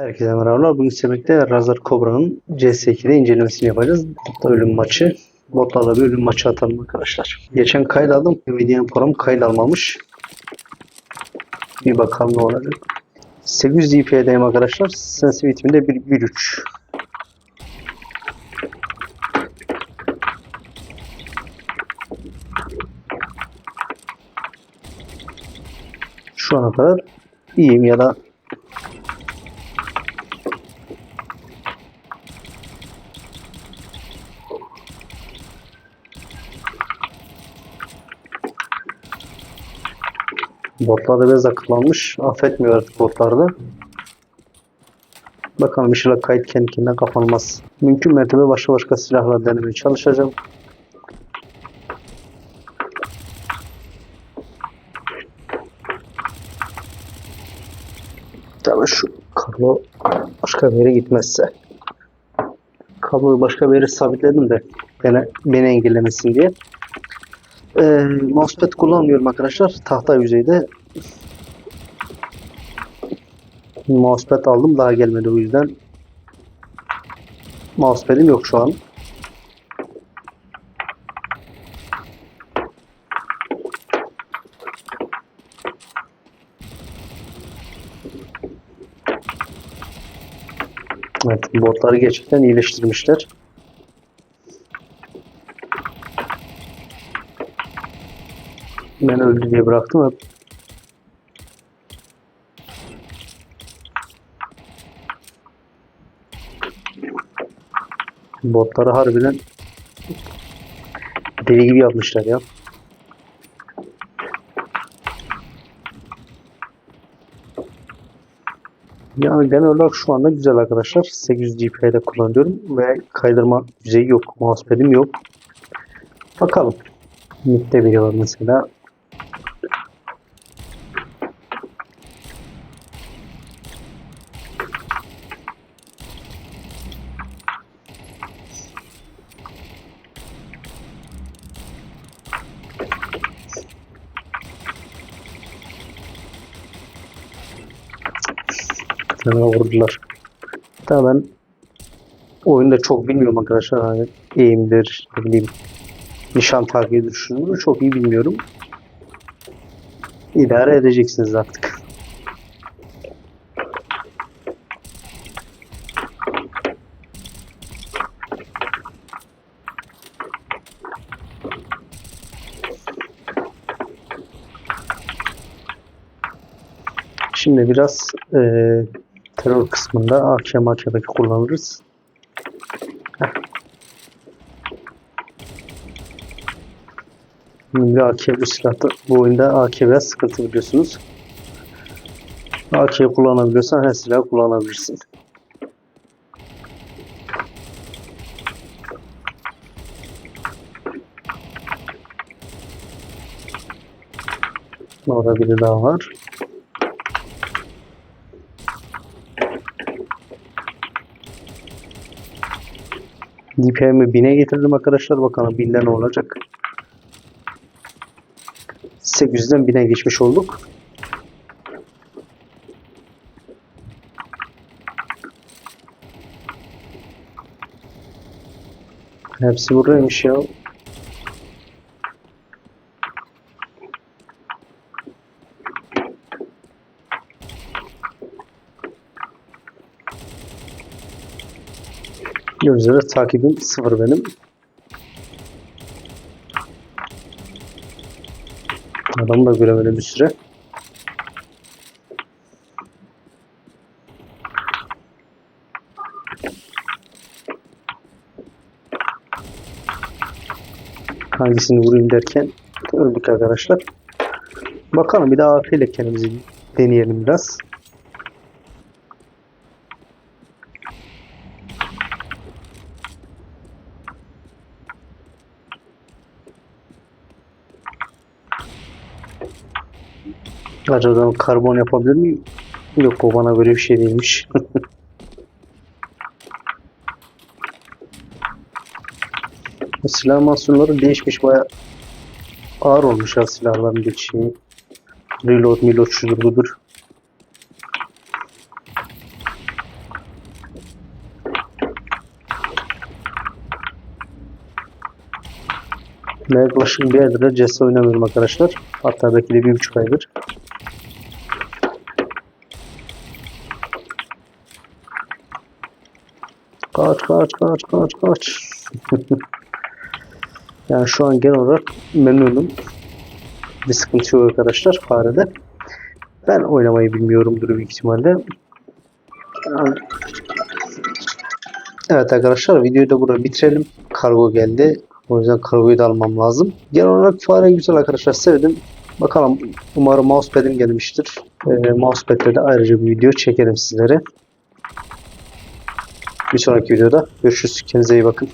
Herkese merhabalar. Bugün birlikte Razor Cobra'nın CS2'de incelemesini yapacağız. Botta ölüm maçı. Botlarla bir ölüm maçı atalım arkadaşlar. Geçen kayda aldım. Nvidia'nın programı kayda almamış. Bir bakalım ne olacak. 800 DPI'deyim arkadaşlar. Sensitivity'mde 1.3. Şu ana kadar iyiyim ya da Botlarda biraz akıllanmış. Affetmiyor artık botlarda. Bakalım inşallah kayıt kendi kendine kapanmaz. Mümkün mertebe başka başka silahlar denemeye çalışacağım. Tabii şu kablo başka bir yere gitmezse. Kabloyu başka bir yere sabitledim de beni, beni engellemesin diye. Ee, mousepad kullanmıyorum arkadaşlar. Tahta yüzeyde mousepad aldım daha gelmedi o yüzden mousepad'im yok şu an. Evet, botları gerçekten iyileştirmişler. Ben öldü diye bıraktım. Hep Botları harbiden deli gibi yapmışlar ya. Yani genel olarak şu anda güzel arkadaşlar. 800 GPI'de kullanıyorum ve kaydırma yüzeyi yok. Mousepad'im yok. Bakalım. Mid'de biri var mesela. Fena vurdular. Hatta ben oyunda çok bilmiyorum arkadaşlar. Hani eğimdir, ne bileyim, nişan takibidir, şunu bunu çok iyi bilmiyorum. İdare edeceksiniz artık. Şimdi biraz eee terör kısmında AK MAK'daki kullanırız. Heh. Şimdi AK bir silahta bu oyunda AK biraz sıkıntı biliyorsunuz. AK kullanabiliyorsan her silahı kullanabilirsin. Orada biri daha var. DPI'mi 1000'e getirdim arkadaşlar. Bakalım 1000'de ne olacak. 800'den 1000'e geçmiş olduk. Hepsi buradaymış ya. Gördüğünüz üzere takibim sıfır benim. Adamı da göremedim bir süre. Hangisini vurayım derken öldük arkadaşlar. Bakalım bir daha AP ile kendimizi deneyelim biraz. Acaba karbon yapabilir miyim? Yok o bana böyle bir şey değilmiş. silah mahsulları değişmiş baya ağır olmuş ya silahların geçişi. Reload milo şudur budur. yaklaşık bir aydır CS oynamıyorum arkadaşlar. Hatta belki de bir buçuk aydır. Kaç kaç kaç kaç kaç. yani şu an genel olarak memnunum. Bir sıkıntı yok arkadaşlar farede. Ben oynamayı bilmiyorumdur büyük ihtimalle. Evet arkadaşlar videoyu da burada bitirelim. Kargo geldi. O yüzden kargoyu da almam lazım. Genel olarak fare güzel arkadaşlar sevdim. Bakalım umarım mousepad'im gelmiştir. Ee, mousepad'le de ayrıca bir video çekerim sizlere. Bir sonraki videoda görüşürüz. Kendinize iyi bakın.